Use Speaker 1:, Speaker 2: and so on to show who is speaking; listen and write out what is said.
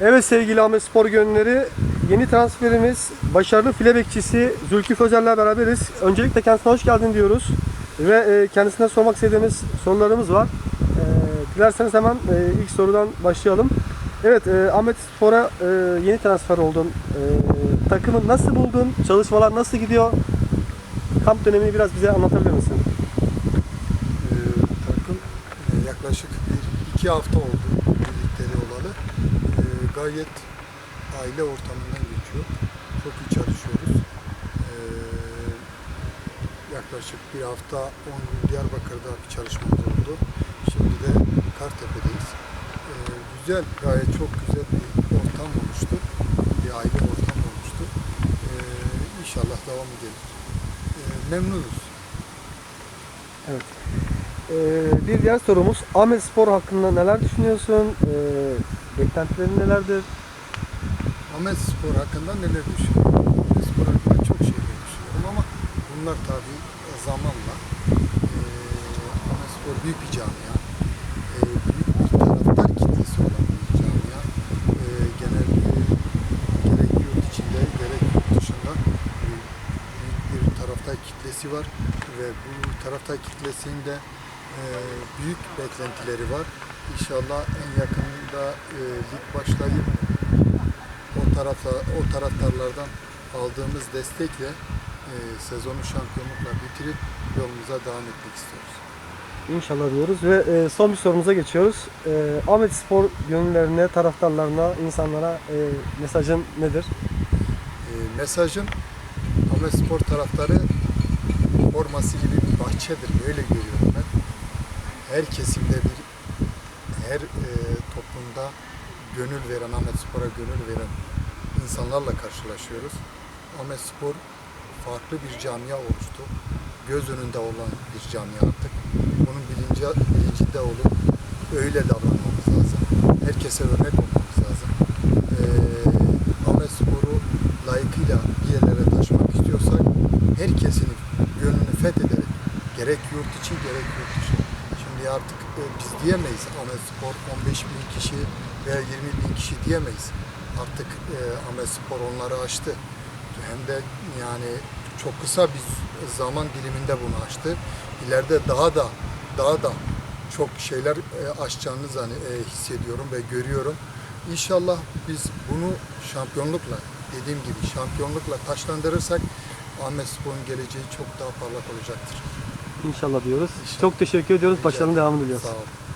Speaker 1: Evet sevgili Ahmet Spor Gönülleri, yeni transferimiz başarılı file bekçisi Zülkü Fözer'le beraberiz. Öncelikle kendisine hoş geldin diyoruz. Ve e, kendisine sormak istediğimiz sorularımız var. E, dilerseniz hemen e, ilk sorudan başlayalım. Evet, Ahmet Spor'a yeni transfer oldun. Takımı nasıl buldun? Çalışmalar nasıl gidiyor? Kamp dönemini biraz bize anlatabilir misin?
Speaker 2: Ee, takım yaklaşık bir iki hafta oldu birlikleri olalı. Gayet aile ortamından geçiyor. Çok iyi çalışıyoruz. Ee, yaklaşık bir hafta 10 gün Diyarbakır'da bir çalışmamız oldu. Şimdi de Kartepe'deyiz. Ee, güzel, gayet çok güzel bir ortam oluştu. Bir aile ortamı oluştu. Ee, inşallah devam edelim. Ee, memnunuz.
Speaker 1: Ee, bir diğer sorumuz Ahmet Spor hakkında neler düşünüyorsun? Ee, beklentilerin nelerdir?
Speaker 2: Ahmet Spor hakkında neler düşünüyorum? Ahmet Spor hakkında çok şeyler düşünüyorum ama bunlar tabi zamanla. Ee, Ahmet Spor büyük bir camia. Ee, büyük bir taraftar kitlesi olan bir camia. Ee, genelde gerek yurt içinde gerek yurt dışında e, büyük bir taraftar kitlesi var ve bu taraftar kitlesinde e, büyük beklentileri var. İnşallah en yakında e, lig başlayıp o tarafa o taraftarlardan aldığımız destekle e, sezonu şampiyonlukla bitirip yolumuza devam etmek istiyoruz.
Speaker 1: İnşallah diyoruz ve e, son bir sorumuza geçiyoruz. E, Ahmet Spor gönüllerine, taraftarlarına, insanlara e, mesajın nedir?
Speaker 2: E, mesajım Ahmet Spor taraftarı forması gibi bir bahçedir. Öyle görüyorum ben. Her kesimde bir her e, toplumda gönül veren, Ahmet Spor'a gönül veren insanlarla karşılaşıyoruz. Ahmet Spor farklı bir camia oluştu. Göz önünde olan bir camia artık. Bunun bilinci, bilincinde olup öyle davranmamız lazım. Herkese örnek olmamız lazım. Ee, Ahmet Spor'u layıkıyla bir yerlere taşımak istiyorsak herkesin gönlünü fethederek gerek yurt içi gerek yurt dışı. Şimdi artık e, biz diyemeyiz Ahmet Spor 15 bin kişi veya 20 bin kişi diyemeyiz. Artık e, Ahmet Spor onları aştı. Hem de yani çok kısa bir zaman diliminde bunu aştı. İleride daha da daha da çok şeyler e, aşacağını e, hissediyorum ve görüyorum. İnşallah biz bunu şampiyonlukla dediğim gibi şampiyonlukla taşlandırırsak Ahmet Spor'un geleceği çok daha parlak olacaktır.
Speaker 1: İnşallah diyoruz. Çok teşekkür ediyoruz. Başarıların devamını diliyoruz.
Speaker 2: Sağ olun.